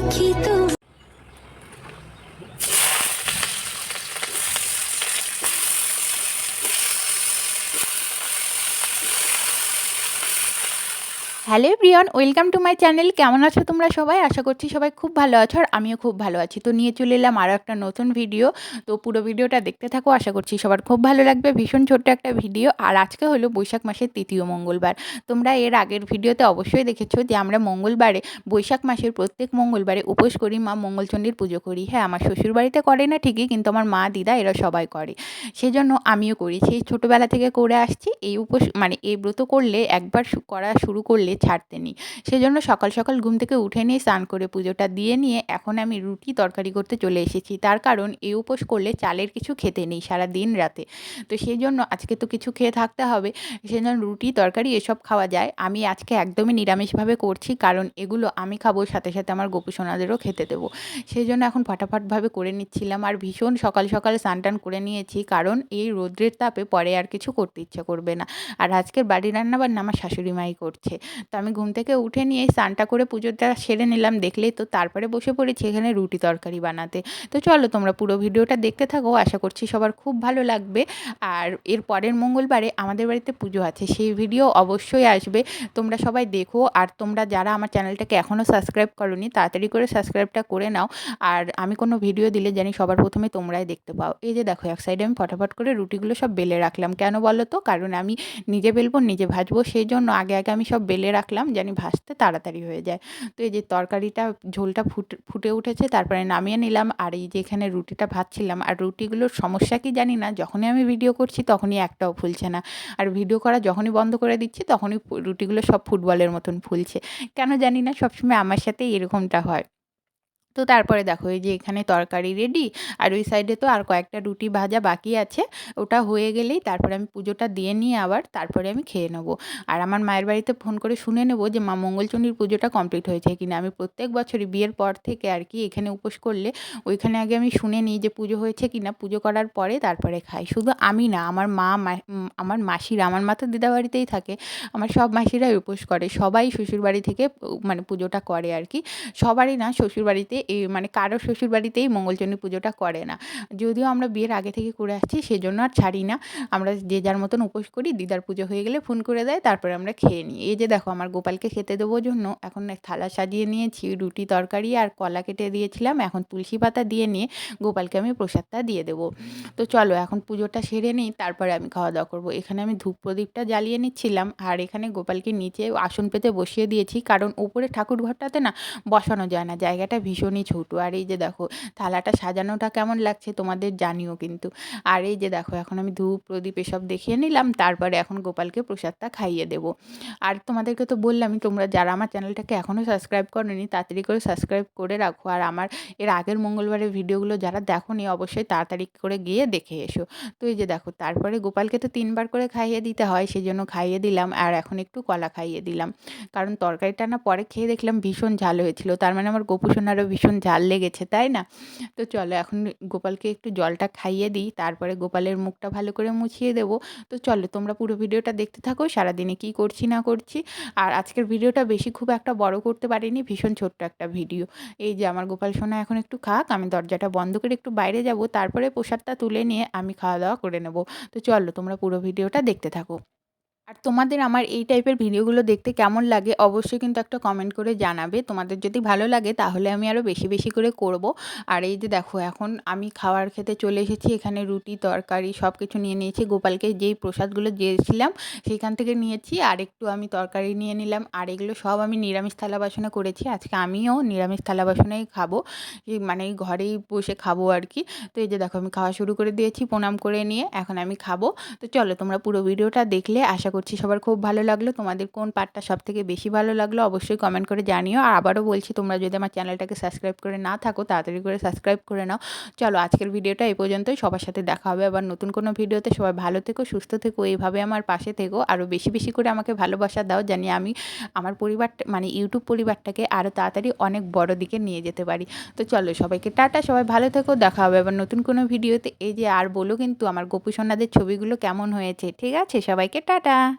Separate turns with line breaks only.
ん?
Hello প্রিয়ন welcome to my channel. কেমন আছো তোমরা সবাই? আশা করছি সবাই খুব ভালো আছো আর আমিও খুব ভালো আছি। তো নিয়ে চলে এলাম আরও একটা নতুন ভিডিও। তো পুরো ভিডিওটা দেখতে থাকো, আশা করছি সবার খুব ভালো লাগবে। ভীষণ ছোট্ট একটা ভিডিও। আর আজকে হলো বৈশাখ মাসের তৃতীয় মঙ্গলবার। তোমরা এর আগের ভিডিওতে অবশ্যই দেখেছ যে আমরা মঙ্গলবারে, বৈশাখ মাসের প্রত্যেক মঙ্গলবারে উপোস করি, মা মঙ্গলচণ্ডীর পুজো করি। হ্যাঁ আমার শ্বশুর বাড়িতে করে না ঠিকই, কিন্তু আমার মা, দিদা এরা সবাই করে। সেজন্য আমিও করি। সেই ছোটোবেলা থেকে করে আসছি। এই উপোস মানে এই ব্রত করলে, একবার করা শুরু করলে ছাড়তে নেই। সেজন্য সকাল সকাল ঘুম থেকে উঠে নিয়ে স্নান করে পুজোটা দিয়ে নিয়ে এখন আমি রুটি তরকারি করতে চলে এসেছি। তার কারণ এই উপোস করলে চালের কিছু খেতে নেই সারা দিন রাতে। তো সেই জন্য আজকে তো কিছু খেয়ে থাকতে হবে। সেজন্য রুটি, তরকারি এসব খাওয়া যায়। আমি আজকে একদমই নিরামিষভাবে করছি কারণ এগুলো আমি খাব, সাথে সাথে আমার গোপু সোনাদেরও খেতে দেবো। সেই জন্য এখন ফটাফটভাবে করে নিচ্ছিলাম আর ভীষণ সকাল সকাল স্নান করে নিয়েছি কারণ এই রৌদ্রের তাপে পরে আর কিছু করতে ইচ্ছে করবে না। আর আজকের বাড়ি রান্না বান্না আমার শাশুড়ি মাই করছে। তো আমি ঘুম থেকে উঠে নিয়ে স্নানটা করে পুজোটা সেরে নিলাম, দেখলেই তো তারপরে বসে পড়েছি এখানে রুটি তরকারি বানাতে। তো চলো তোমরা পুরো ভিডিওটা দেখতে থাকো, আশা করছি সবার খুব ভালো লাগবে। আর এর পরের মঙ্গলবারে আমাদের বাড়িতে পুজো আছে, সেই ভিডিও অবশ্যই আসবে। তোমরা সবাই দেখো, আর তোমরা যারা আমার চ্যানেলটাকে এখনও সাবস্ক্রাইব করোনি, তাড়াতাড়ি করে সাবস্ক্রাইবটা করে নাও। আর আমি কোনো ভিডিও দিলে জানি সবার প্রথমে তোমরাই দেখতে পাও। এই যে দেখো, এক সাইডে আমি ফটাফট করে রুটিগুলো সব বেলে রাখলাম। কেন বলো তো? কারণ আমি নিজে বেলবো, নিজে ভাজবো, সেই জন্য আগে আগে আমি সব বেলে রাখলাম জানি ভাজতে তাড়াতাড়ি হয়ে যায়। তো এই যে তরকারিটা, ঝোলটা ফুটে ফুটে উঠেছে, তারপরে নামিয়ে নিলাম। আর এই যে এখানে রুটিটা ভাজছিলাম, আর রুটিগুলোর সমস্যা কি জানি না, যখনই আমি ভিডিও করছি তখনই একটাও ফুলছে না। আর ভিডিও করা যখনই বন্ধ করে দিচ্ছি তখনই রুটিগুলো সব ফুটবলের মতন ফুলছে। কেন জানি না, সবসময় আমার সাথে এরকমটা হয়। তো তারপরে দেখো এই যে এখানে তরকারি রেডি আর ওই সাইডে তো আর কয়েকটা রুটি ভাজা বাকি আছে। ওটা হয়ে গেলেই তারপরে আমি পুজোটা দিয়ে নিয়ে আবার তারপরে আমি খেয়ে নেব। আর আমার মায়ের বাড়িতে ফোন করে শুনে নেব যে, মা, মঙ্গলচণ্ডীর পুজোটা কমপ্লিট হয়েছে কিনা? আমি প্রত্যেক বছরই বিয়ের পর থেকে আর কি এখানে উপোস করলে ওইখানে আগে আমি শুনে নিই যে, পুজো হয়েছে কিনা? পুজো করার পরে তারপরে খাই। শুধু আমি না, আমার মা আমার মাসিরা, আমার মা তো দিদা বাড়িতেই থাকে, আমার সব মাসিরাই উপোস করে। সবাই শ্বশুর বাড়ি থেকে মানে পুজোটা করে আর কি। সবারই না শ্বশুর বাড়িতে এই মানে কারও শ্বশুর বাড়িতেই মঙ্গলচণ্ডী পুজোটা করে না। যদিও আমরা বিয়ের আগে থেকে করে আসছি, সেজন্য আর ছাড়ি না। আমরা যে যার মতন উপোস করি, দিদার পুজো হয়ে গেলে ফোন করে দেয়, তারপরে আমরা খেয়ে নিই। এই যে দেখো, আমার গোপালকে খেতে দেবো জন্য এখন থালা সাজিয়ে নিয়েছি, রুটি তরকারি আর কলা কেটে দিয়েছিলাম। এখন তুলসী পাতা দিয়ে নিয়ে গোপালকে আমি প্রসাদটা দিয়ে দেবো। তো চলো, এখন পুজোটা সেরে নিই, তারপরে আমি খাওয়া দাওয়া করব। এখানে আমি ধূপ প্রদীপটা জ্বালিয়ে নিচ্ছিলাম, আর এখানে গোপালকে নিচে আসন পেতে বসিয়ে দিয়েছি, কারণ উপরে ঠাকুর ঘরটাতে না বসানো যায় না, জায়গাটা ভীষণই ছোটো। আর এই যে দেখো, থালাটা সাজানোটা কেমন লাগছে তোমাদের জানিও কিন্তু। আর এই যে দেখো, এখন আমি ধূপ, প্রদীপ এসব দেখিয়ে নিলাম, তারপরে এখন গোপালকে প্রসাদটা খাইয়ে দেবো। আর তোমাদেরকে তো বললামই, তোমরা যারা আমার চ্যানেলটাকে এখনও সাবস্ক্রাইব করোনি, তাড়াতাড়ি করে সাবস্ক্রাইব করে রাখো। আর আমার এর আগের মঙ্গলবারের ভিডিওগুলো যারা দেখোনি, অবশ্যই তাড়াতাড়ি করে গিয়ে দেখে এসো। তো এই যে দেখো, তারপরে গোপালকে তো তিনবার করে খাইয়ে দিতে হয় সেই জন্য খাইয়ে দিলাম, আর এখন একটু কলা খাইয়ে দিলাম। কারণ তরকারিটা না পরে খেয়ে দেখলাম ভীষণ ঝাল হয়েছিল। তার মানে আমার গোপু সোনারও ভীষণ ঝাল লেগেছে, তাই না? তো চলো এখন গোপালকে একটু জলটা খাইয়ে দিই, তারপরে গোপালের মুখটা ভালো করে মুছিয়ে দেবো। তো চলো তোমরা পুরো ভিডিওটা দেখতে থাকো, সারাদিনে কী করছি না করছি। আর আজকের ভিডিওটা বেশি খুব একটা বড় করতে পারিনি, ভীষণ ছোট্ট একটা ভিডিও। এই যে আমার গোপাল সোনা এখন একটু খাক, আমি দরজাটা বন্ধ করে একটু বাইরে যাব, তারপরে প্রসাদটা তুলে নিয়ে আমি খাওয়া দাওয়া করে নেব। তো চলো তোমরা পুরো ভিডিওটা দেখতে থাকো। আর তোমাদের আমার এই টাইপের ভিডিওগুলো দেখতে কেমন লাগে অবশ্যই কিন্তু একটা কমেন্ট করে জানাবে। তোমাদের যদি ভালো লাগে তাহলে আমি আরও বেশি বেশি করে করব। আর এই যে দেখো এখন আমি খাওয়ার খেতে চলে এসেছি, এখানে রুটি, তরকারি সব কিছু নিয়ে নিয়েছি। গোপালকে যেই প্রসাদগুলো দিয়েছিলাম সেইখান থেকে নিয়েছি। আর একটু আমি তরকারি নিয়ে নিলাম। আর এগুলো সব আমি নিরামিষ থালা বাসনে করেছি। আজকে আমিও নিরামিষ থালা বাসনেই খাব। মানে ঘরেই বসে খাব আর কি। তো এই যে দেখো আমি খাওয়া শুরু করে দিয়েছি, প্রণাম করে নিয়ে এখন আমি খাব। তো চলো তোমরা পুরো ভিডিওটা দেখলে। আশা করছি, সবার খুব ভালো লাগল। তোমাদের কোন পার্টটা সব থেকে বেশি ভালো লাগল অবশ্যই কমেন্ট করে জানিও। আর আবারও বলছি, তোমরা যদি আমার চ্যানেলটাকে সাবস্ক্রাইব করে না থাকো, তাড়াতাড়ি করে সাবস্ক্রাইব করে নাও। চলো, আজকের ভিডিওটা এই পর্যন্তই। সবার সাথে দেখা হবে আবার নতুন কোনো ভিডিওতে সবাই ভালো থেকো, সুস্থ থেকো, এইভাবে আমার পাশে থেকো। আরও বেশি বেশি করে আমাকে ভালোবাসা দাও, জানি আমি আমার পরিবারটা মানে ইউটিউব পরিবারটাকে আরও তাড়াতাড়ি অনেক বড় দিকে নিয়ে যেতে পারি। তো চলো, সবাইকে টাটা, সবাই ভালো থেকো। দেখা হবে আবার নতুন কোনো ভিডিওতে এই যে আর বলো কিন্তু আমার গোপু সোনাদের ছবিগুলো কেমন হয়েছে, ঠিক আছে? সবাইকে টাটা!